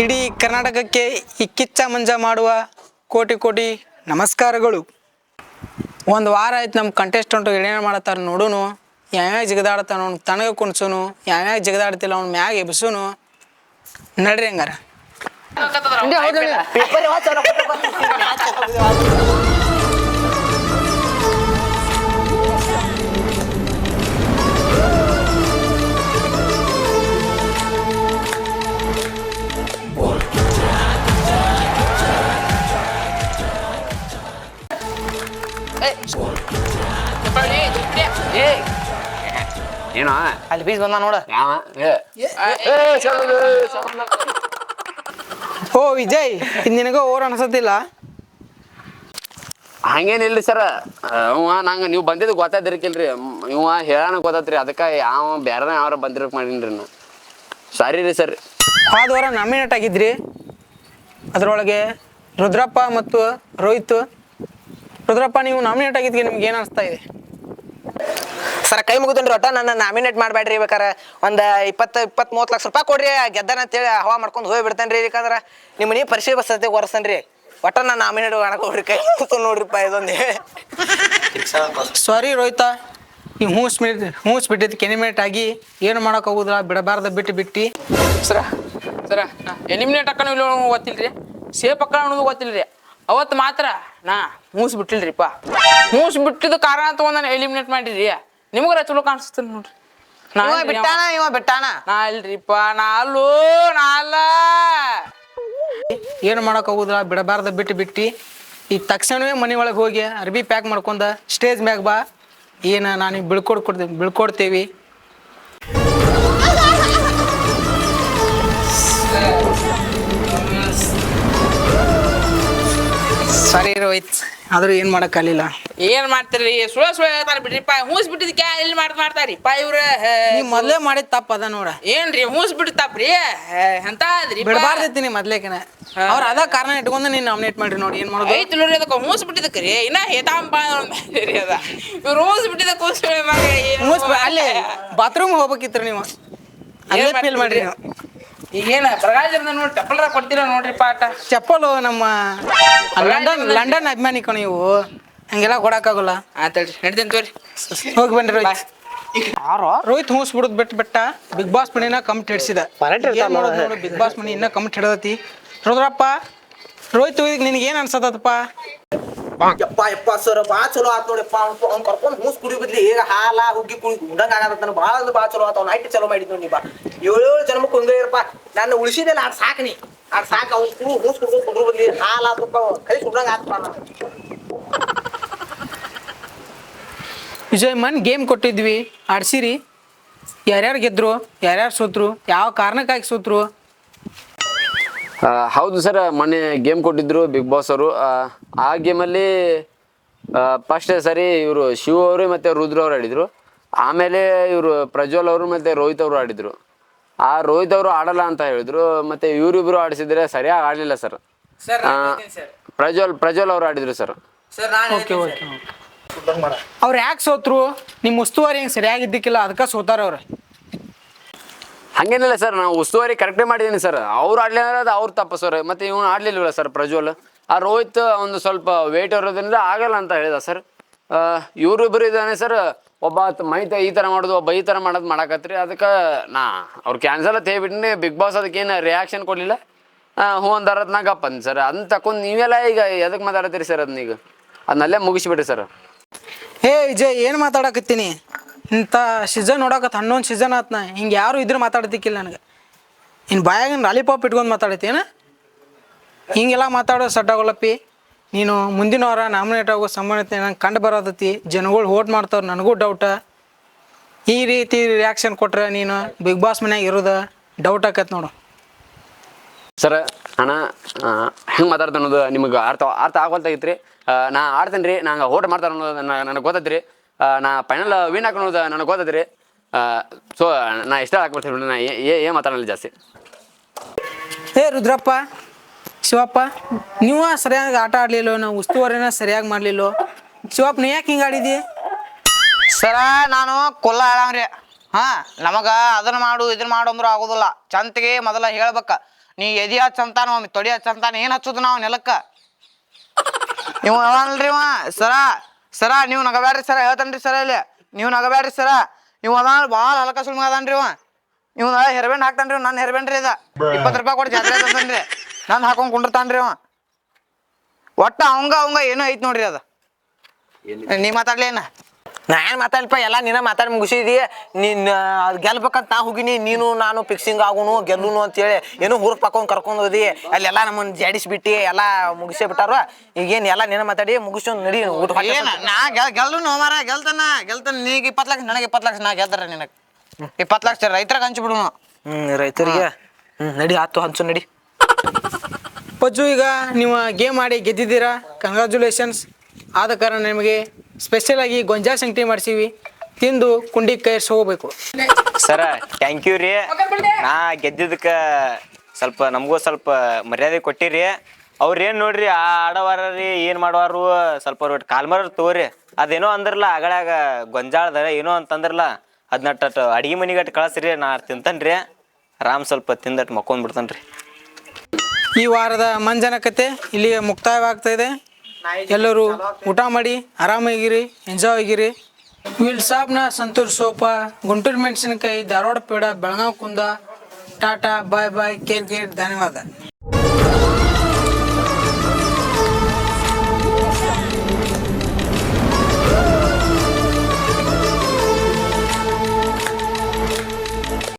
ಇಡೀ ಕರ್ನಾಟಕಕ್ಕೆ ಈ ಕಿಚ್ಚ ಮಂಜ ಮಾಡುವ ಕೋಟಿ ಕೋಟಿ ನಮಸ್ಕಾರಗಳು. ಒಂದು ವಾರ ಆಯ್ತು ನಮ್ಮ ಕಂಟೆಸ್ಟೆಂಟ್ ಏನೇನು ಮಾಡತ್ತಾರ ನೋಡೋನು ಯಾವ್ಯಾವ ಜಿಗದಾಡ್ತಾನ ಅವ್ನು ತನಗ ಕುಣ್ಸುನು ಯಾವ್ಯಾವ ಜಿಗದಾಡ್ತಿಲ್ಲ ಅವ್ನು ಮ್ಯಾಗ ಎಬ್ಸೋನು. ನಡ್ರಿ ಹಂಗಾರ. ಏನೋ ಅಲ್ಲಿ ಬೀಸ್ ಬಂದ ನೋಡ. ಯಾವ? ಏ. ಓ ವಿಜಯ್ ಇದು ನಿನಗ ಓರ್ ಅನ್ಸತ್ತಿಲ್ಲ? ಹಂಗೇನಿಲ್ರಿ ಸರ್. ಅವ ನಂಗೆ ನೀವು ಬಂದಿದ್ದು ಗೊತ್ತಾದಿರ್ಕಿಲ್ರಿ. ಇವ ಹೇಳೋಣ ಗೊತ್ತಾತ್ರಿ. ಅದಕ್ಕೆ ಯಾವ ಬೇರೆ ಯಾರು ಬಂದಿರಕ್ ಮಾಡೀನಿ ನಾ ಸಾರಿ ರೀ ಸರ್. ಹೋದ ವಾರ ನಾಮಿನೇಟ್ ಆಗಿದ್ರಿ ಅದರೊಳಗೆ ರುದ್ರಪ್ಪ ಮತ್ತು ರೋಹಿತ್. ರುದ್ರಪ್ಪ ನೀವು ನಾಮಿನೇಟ್ ಆಗಿದ್ಗೆ ನಿಮ್ಗೆ ಏನು ಅನಿಸ್ತಾ ಇದೆ? ಸರ್ ಕೈ ಮುಗಿದ್ರಿ ಒಟ್ಟ. ನನ್ನ ನಾಮಿನೇಟ್ ಮಾಡಬೇಡ್ರಿ ಬೇಕಾರೆ ಒಂದು ಇಪ್ಪತ್ತು ಇಪ್ಪತ್ ಮೂವತ್ತು ಲಕ್ಷ ರೂಪಾಯಿ ಕೊಡ್ರಿ ಗೆದ್ದನ ಅಂತೇಳಿ ಹವಾ ಮಾಡ್ಕೊಂಡು ಹೋಗಿ ಬಿಡ್ತೇನ್ರಿ ಯಾಕಂದ್ರೆ ನಿಮ್ಮ ಮನೆ ಪರಿಚಯ ಒರೆಸ್ತೇನೆ ರೀ ಒಟ್ಟ ನಾನು ನಾಮಿನೇಟ್ ಮಾಡಕ್ ಹೋಗ್ರಿ ಕೈ ನೋಡ್ರಿಪ್ಪ ಇದೊಂದು. ಸಾರಿ ರೋಹಿತ. ನೀವು ಹೂಸ್ ಹೂಸ್ ಬಿಟ್ಟಿದ್ದು ಕೆನಿಮೇಟ್ ಆಗಿ ಏನು ಮಾಡೋಕ್ಕಾಗೋದಿಲ್ಲ ಬಿಡಬಾರ್ದು ಬಿಟ್ಟು ಬಿಟ್ಟು. ಸರ ಸರ ಎಲಿಮಿನೇಟ್ ಅಕ್ಕನ ಇಲ್ಲ ಗೊತ್ತಿಲ್ರಿ. ಸೇಫ್ ಅಕ್ಕ ಅನ್ನೋದು ಗೊತ್ತಿಲ್ರಿ. ಅವತ್ತು ಮಾತ್ರ ನಾ ಮೂಸ್ ಬಿಟ್ಟಿಲ್ರಿಪ್ಪ. ಮೂಸ್ ಬಿಟ್ಟಿದ್ದು ಕಾರಣ ತೊಗೊಂಡು ನಾನು ಎಲಿಮಿನೇಟ್ ಮಾಡಿರಿ ನಿಮ್ಗರ ಚಲೋ ಕಾಣಿಸ್ತೇನೆ ನೋಡ್ರಿ. ನಾ ಇವ ಇಲ್ರಿ ಬಿಟ್ಟಾನ. ಇವ ಬಿಟ್ಟಾನ? ನಾ ಇಲ್ರಿಪ್ಪ ನಾ ಅಲ್ಲೋ ನಾ ಅಲ್ಲ. ಏನು ಮಾಡೋಕ್ಕಾಗೋದಿಲ್ಲ ಬಿಡಬಾರ್ದ ಬಿಟ್ಟು ಬಿಟ್ಟು. ಈ ತಕ್ಷಣವೇ ಮನೆ ಒಳಗೆ ಹೋಗಿ ಅರ್ಬಿ ಪ್ಯಾಕ್ ಮಾಡ್ಕೊಂಡ ಸ್ಟೇಜ್ ಮ್ಯಾಗ ಬಾ. ಏನು ನಾನು ಬಿಳ್ಕೊಡ್ ಕೊಡ್ತೀನಿ ಬಿಳ್ಕೊಡ್ತೇವಿ. ಸರಿ ರೋಹಿತ್. ಆದ್ರೂ ಏನು ಮಾಡೋಕ್ಕಾಗಲಿಲ್ಲ ಏನ್ ಮಾಡ್ತೀರಿ? ಸುಳ ಸುಳ್ಳ ಹೇಳ್ತಾರ ಹುಂಸಿಬಿಡಿದ್ದೆ ಕ್ಯಾ ಇಲ್ಲಿ ಮಾಡ್ ಮಾಡ್ತಾರಿ? ಪಾಯ ಇವ್ರ ನೀವು ಮೊದ್ಲೇ ಮಾಡಿದ ತಪ್ಪ ಅದ ನೋಡ. ಏನ್ರಿ ಮೂಸ್ ಬಿಡ್ತಾಪ್ರಿ ಅಂತ ಅದ್ರಿ ಬಿಡಬಾರ್ದಿತ್ತು ನೀ ಮೊದ್ಲೇಕನ. ಅವ್ರ ಅದ ಕಾರಣ ಇಟ್ಕೊಂಡು ನೀನ್ ನಾಮಿನೇಟ್ ಮಾಡ್ರಿ ನೋಡಿ ಏನ್ ಮಾಡೋದು? ಐತಿ ನೋಡ್ರಿ ಅದಕ್ಕೆ ಹೂಸ್ ಬಿಟ್ಟಿದ್ದಕ್ಕೆ ರೀ. ಇನ್ನ ಹೇತಾಂಬ ರೀ ಅದ. ಇವ್ರು ಹೂಸ್ ಬಿಟ್ಟಿದ್ದ ಕೂಸ್ ಬ- ಅಲ್ಲೇ ಬಾತ್ರೂಮ್ ಹೋಗ್ಬೇಕಿತ್ರಿ ನೀವು. ಅಲ್ಲೇ ಫೀಲ್ ಮಾಡ್ರಿ ನೀವು. ಈಗೇನ ಬರಗಾಲದಿಂದ ನೋಡಿ ಟಪ್ಪಲ್ರ ಕೊಡ್ತೀರ ನೋಡ್ರಿ ಪಾಠ. ಚಪ್ಪಲು ನಮ್ಮ ಲಂಡನ್ ಲಂಡನ್ ಅಭಿಮಾನಿ ಕಣ ನೀವು ಹಂಗೆಲ್ಲ ಕೊಡಕ್ಕಾಗಲ್ಲ. ಆತಳ್ರಿ ನಡ್ದೇನ್ ತೋರಿ. ಹೋಗಿ ಬನ್ನಿ ರೋಹಿತ್. ರೋಹಿತ್ ಹೂಸ್ ಬಿಡುದ್ ಬಿಟ್ಟು ಬಿಟ್ಟ ಬಿಗ್ ಬಾಸ್ ಮನಿನ ಕಮ್ಟ್ ಹಿಡ್ಸಿದ. ಏನ್ ಮಾಡೋದು ನೋಡು ಬಿಗ್ ಬಾಸ್ ಮನಿ ಇನ್ನ ಕಮ್ಟ್ ಹಿಡದತಿ. ರುದ್ರಪ್ಪ ರೋಹಿತ್ ನಿನಗೆ ಏನ್ ಅನ್ಸತ್ತಪ್ಪ ಯಪ್ಪ ಯಪ್ಪ ಸರ್ ಭಾಳ ಚಲೋ ಆತ್ ನೋಡಪ್ಪ ಅವ್ನು ಕರ್ಕೊಂಡು ಮೂಸ್ ಕುಡಿ ಬಿದ್ಲಿ ಈಗ ಹಾಲ ಹುಗ್ಗಿ ಕುಡಿ ಉಂಡಂಗ ಆಗತ್ತ ಭಾಳ ಭಾಳ ಚಲೋ ಆತ. ಅವ್ನ ಐಟಿ ಚಲೋ ಮಾಡಿದ್ ನೋಡಿ ಬಾ. ಏಳು ಏಳು ಜನ್ಮಕ್ಕೆ ಒಂದೇ ಇರಪ್ಪ ನಾನು ಉಳಿಸಿದೆಲ್ಲ ಆಡ್ ಸಾಕನಿ ನೀ. ಆಡ್ ಸಾಕ. ಅವ್ನು ಕುಡು ಮೂಸ್ ಕುಡಿದು ಕುಡ್ರು ಬದ್ಲಿ ಹಾಲ ತುಪ್ಪ ಕೈ ಸುಡ್ದಂಗ ಆತಪ್ಪ ನಾನು ವಿಜಯ್ ಮನ್ ಗೇಮ್ ಕೊಟ್ಟಿದ್ವಿ. ಆಡ್ಸಿರಿ. ಯಾರ್ಯಾರು ಗೆದ್ರು ಯಾರ್ಯಾರು ಸೋತ್ರು ಯಾವ ಕಾರಣಕ್ಕಾಗಿ ಸೋತ್ರು? ಆ, ಹೌದು ಸರ್ ಮೊನ್ನೆ ಗೇಮ್ ಕೊಟ್ಟಿದ್ರು ಬಿಗ್ ಬಾಸ್ ಅವರು. ಆ, ಗೇಮಲ್ಲಿ ಫಸ್ಟ್ ಸರಿ ಇವರು ಶಿವ ಅವರು ಮತ್ತು ರುದ್ರ ಅವರು ಆಡಿದರು. ಆಮೇಲೆ ಇವರು ಪ್ರಜ್ವಲ್ ಅವರು ಮತ್ತು ರೋಹಿತ್ ಅವರು ಆಡಿದರು. ಆ ರೋಹಿತ್ ಅವರು ಆಡಲ್ಲ ಅಂತ ಹೇಳಿದ್ರು ಮತ್ತು ಇವರಿಬ್ಬರು ಆಡಿಸಿದ್ರೆ ಸರಿಯಾಗಿ ಆಡಲಿಲ್ಲ ಸರ್. ಸರ್ ಪ್ರಜ್ವಲ್ ಪ್ರಜ್ವಲ್ ಅವರು ಆಡಿದರು ಸರ್. ಅವ್ರು ಯಾಕೆ ಸೋತ್ರು? ನಿಮ್ಮ ಉಸ್ತುವಾರಿ ಹೆಂಗೆ ಸರಿಯಾಗಿದ್ದಕ್ಕಿಲ್ಲ ಅದಕ್ಕೆ ಸೋತಾರ ಅವ್ರು. ಹಂಗೇನಿಲ್ಲ ಸರ್, ನಾವು ಉಸ್ತುವಾರಿ ಕರೆಕ್ಟೇ ಮಾಡಿದ್ದೀನಿ ಸರ್. ಅವ್ರು ಆಡ್ಲಿಲ್ಲ ಅದು ಅವ್ರು ತಪ್ಪು ಸರ್. ಮತ್ತೆ ಇವನು ಆಡ್ಲಿಲ್ಲ ಸರ್ ಪ್ರಜ್ವಲ್? ಆ ರೋಹಿತ್ ಒಂದು ಸ್ವಲ್ಪ ವೇಟ್ ಇರೋದ್ರಿಂದ ಆಗಲ್ಲ ಅಂತ ಹೇಳಿದ ಸರ್. ಇವರಿಬ್ಬರು ಇದ್ದಾನೆ ಸರ್. ಒಬ್ಬ ಮೈತ ಈ ಥರ ಮಾಡೋದು, ಒಬ್ಬ ಈ ಥರ ಮಾಡೋದು ಮಾಡಕತ್ರಿ. ಅದಕ್ಕೆ ನಾ, ಅವ್ರು ಕ್ಯಾನ್ಸಲ್ ಅಂತ ಹೇಳ್ಬಿಟ್ಟು ಬಿಗ್ ಬಾಸ್ ಅದಕ್ಕೇನು ರಿಯಾಕ್ಷನ್ ಕೊಡಲಿಲ್ಲ. ಹ್ಞೂ ಅಂದಾರದ್ ನಾ ಸರ್. ಅದನ್ನ ತಕೊಂಡು ನೀವೆಲ್ಲ ಈಗ ಎದಕ್ಕೆ ಮಾತಾಡತ್ತೀರಿ ಸರ್ ಅದನ್ನೀಗ ಅದನ್ನಲ್ಲೇ ಮುಗಿಸ್ಬಿಡಿ ಸರ್. ಹೇ ವಿಜಯ್, ಏನು ಮಾತಾಡಕತ್ತೀನಿ? ಇಂಥ ಸೀಸನ್ ನೋಡಕತ್ತ ಹನ್ನೊಂದು ಸೀಸನ್ ಆತ್ನ ಹಿಂಗೆ ಯಾರು ಇದ್ರೆ ಮಾತಾಡ್ತಿಕ್ಕಿಲ್ಲ ನನಗೆ. ಇನ್ನು ಬಾಯಾಗಿನ ಲಾಲಿಪಾಪ್ ಇಟ್ಕೊಂಡು ಮಾತಾಡತ್ತೀನ ಹಿಂಗೆಲ್ಲ ಮಾತಾಡೋ ಸಡ್ಡಾಗೊಲ್ಲಪ್ಪಿ ನೀನು ಮುಂದಿನ ವಾರ ನಾಮಿನೇಟ್ ಆಗೋ ಸಂಬಂಧ ನಂಗೆ ಕಂಡು ಬರೋದತಿ. ಜನಗಳು ಓಟ್ ಮಾಡ್ತಾವ್ರು ನನಗೂ ಡೌಟ ಈ ರೀತಿ ರಿಯಾಕ್ಷನ್ ಕೊಟ್ರೆ ನೀನು ಬಿಗ್ ಬಾಸ್ ಮನ್ಯಾಗ ಇರೋದ ಡೌಟ್ ಆಕತ್ ನೋಡು. ಸರ್, ಅಣ್ಣ ಹೆಂಗೆ ಮಾತಾಡ್ತಾನೋದು ನಿಮಗೆ ಅರ್ಥ ಅರ್ಥ ಆಗೋಲ್ತಾಗಿತ್ತು ನಾ ಆಡ್ತೇನೆ ರೀ ನಂಗೆ ಓಟ್ ಮಾಡ್ತಾರೆ ಅನ್ನೋದು ನನಗೆ ಗೊತ್ತೈತೆ ರೀ ನಾ ಫೈನಲ್ ವಿನ್ ಹಾಕೋದು ನನಗೆ ಗೊತ್ತೈತಿ ರೀ ಸೊ ನಾ ಇಷ್ಟ ಹಾಕ್ಬಿಡ್ತೀನಿ ನಾ ಏನು ಮಾತಾಡಲಿ ಜಾಸ್ತಿ. ಏ ರುದ್ರಪ್ಪ ಶಿವಪ್ಪ ನೀವು ಸರಿಯಾಗಿ ಆಟ ಆಡಲಿಲ್ಲ ನಾವು ಉಸ್ತುವಾರಿನ ಸರಿಯಾಗಿ ಮಾಡಲಿಲ್ಲ? ಶಿವಪ್ಪ ನೀ ಯಾಕೆ ಹಿಂಗೆ ಆಡಿದಿ? ಸರ ನಾನು ಕೊಲ್ಲ ಆಡಾವ್ರಿ ಹಾ ನಮಗ ಅದನ್ನ ಮಾಡು ಇದನ್ನ ಮಾಡು ಅಂದ್ರು ಆಗೋದಿಲ್ಲ. ಚಂತಿಗೆ ಮೊದಲ ಹೇಳ್ಬೇಕ. ನೀ ಎದಿ ಹಚ್ಚಂತಾನ ಒಮ್ಮೆ ತೊಡಿ ಹಚ್ಚಂತಾನ ಏನು ಹಚ್ಚುದು ನಾವು ನೆಲಕ್ಕ? ನೀವು ಅಲ್ರಿ ಸರ ಸರ ನೀವು ನಗಬ್ಯಾಡ್ರಿ ಸರ ಹೇಳ್ತಾನ್ರಿ ಸರ ಇಲ್ಲಿ. ನೀವು ನಗಬ್ಯಾಡ್ರಿ ಸರ. ನೀವು ಅದ ಭಾಳ ಹಲಕ ಸುಳ್ಮ ಅದಾನ್ರಿ ಇವ. ನೀವು ಹೆರ್ಬೆಂಡ್ ಹಾಕ್ತಾನ್ರಿ ನನ್ನ ಹೆರ್ಬೆಂಡ್ರಿ ಇದ. ಇಪ್ಪತ್ತು ರೂಪಾಯಿ ಕೊಟ್ಟು ಜಾತ್ರೆ ಅಂತಂದ್ರಿ. ನಾನು ಹಾಕೊಂಡ್ ಕುಂಡಿರ್ತಾನ್ರಿ ಇವ. ಒಟ್ಟ ಅವಂಗ ಅವಂಗ ಏನೋ ಐತ್ ನೋಡ್ರಿ ಅದ. ನೀ ಮಾತಾಡ್ಲಿ ಏನ ನಾ ಮಾತಾಡಲಿಪ್ಪ? ಮಾತಾಡ್ಪ ಎಲ್ಲ ನೀನ ಮಾತಾಡಿ ಮುಗಿಸಿದಿ. ನಿನ್ನ ಅದು ಗೆಲ್ಬೇಕಂತ ನಾ ಹೋಗಿನಿ ನೀನು ನಾನು ಫಿಕ್ಸಿಂಗ್ ಆಗುನು ಗೆಲ್ಲುನು ಅಂತೇಳಿ ಏನೋ ಹುರ್ಕ್ ಪಾಕೊಂಡ್ ಕರ್ಕೊಂಡು ಹೋದಿ. ಅಲ್ಲೆಲ್ಲ ನಮ್ಮನ್ನ ಜಾಡಿಸ್ಬಿಟ್ಟಿ ಎಲ್ಲ ಮುಗಿಸೇ ಬಿಟ್ಟಾರ. ಈಗೇನ್ ಎಲ್ಲ ನಿನ್ನ ಮಾತಾಡಿ ಮುಗಿಸೋ ನಡಿ ಊಟ ಏನ ನಾ ಗೆಲ್ ಗೆಲ್ಲು ಮಾರ ಗೆಲ್ತಾನ ಗೆಲ್ತಾನ. ನೀಗ ಇಪ್ಪತ್ತು ಲಕ್ಷ ನನಗೆ ಇಪ್ಪತ್ತು ಲಕ್ಷ ನಾ ಗೆಲ್ತಾರ ನಿನಗೆ. ಇಪ್ಪತ್ತು ಲಕ್ಷ ರೈತರಾಗ ಹಂಚ್ಬಿಡು ಹ್ಮ್ ರೈತರಿಗೆ. ಹ್ಮ್ ನಡಿ ಆತು ಹಂಚು ನಡಿ. ಪಜ್ಜು ಈಗ ನೀವು ಗೇಮ್ ಆಡಿ ಗೆದ್ದಿದ್ದೀರಾ? ಕಂಗ್ರ್ಯಾಚುಲೇಷನ್ಸ್ ಆದ ಕಾರಣ ನಿಮಗೆ ಸ್ಪೆಷಲ್ ಆಗಿ ಗೊಂಜಾಳ ಸಂಗಟಿ ಮಾಡಿಸೀವಿ. ತಿಂದು ಕುಂಡಿ ಕೈರ್ಸ್ ಹೋಗ್ಬೇಕು. ಸರ ಥ್ಯಾಂಕ್ ಯು ರೀ. ನಾ ಗೆದ್ದಿದ್ದಕ್ಕೆ ಸ್ವಲ್ಪ ನಮಗೂ ಸ್ವಲ್ಪ ಮರ್ಯಾದೆ ಕೊಟ್ಟಿರಿ. ಅವ್ರು ಏನು ನೋಡ್ರಿ ಆ ಆಡವಾರ ರೀ ಏನು ಮಾಡುವಾರು ಸ್ವಲ್ಪ ಅವ್ರ ಕಾಲ್ಮರ ತಗೋರಿ. ಅದೇನೋ ಅಂದ್ರಲ್ಲ ಅಗಳಾಗ ಗೊಂಜಾಳದ ಏನೋ ಅಂತಂದ್ರಲ್ಲ ಅದನ್ನಟ್ಟ ಅಡಿಗೆ ಮನಿಗಟ್ಟು ಕಳಿಸ್ರಿ ನಾ ತಿಂತನ್ರಿ. ಆರಾಮ್ ಸ್ವಲ್ಪ ತಿಂದಟ್ಟು ಮಕ್ಕೊಂಡ್ಬಿಡ್ತಾನೆ ರೀ ಈ ವಾರದ ಮಂಜನ ಕತೆ ಇಲ್ಲಿಗೆ ಮುಕ್ತಾಯವಾಗ್ತಾ ಇದೆ. ಎಲ್ಲರೂ ಊಟ ಮಾಡಿ, ಆರಾಮಾಗಿರಿ ಎಂಜಾಯ್ ಆಗಿರಿ. ವಿಲ್ ಸಾಬ್ನ ಸಂತೂರ್ ಸೋಪ, ಗುಂಟೂರು ಮೆಣಸಿನಕಾಯಿ, Dharwad peda, Belgaum kunda. Tata, bye bye, care care, ಧನ್ಯವಾದ.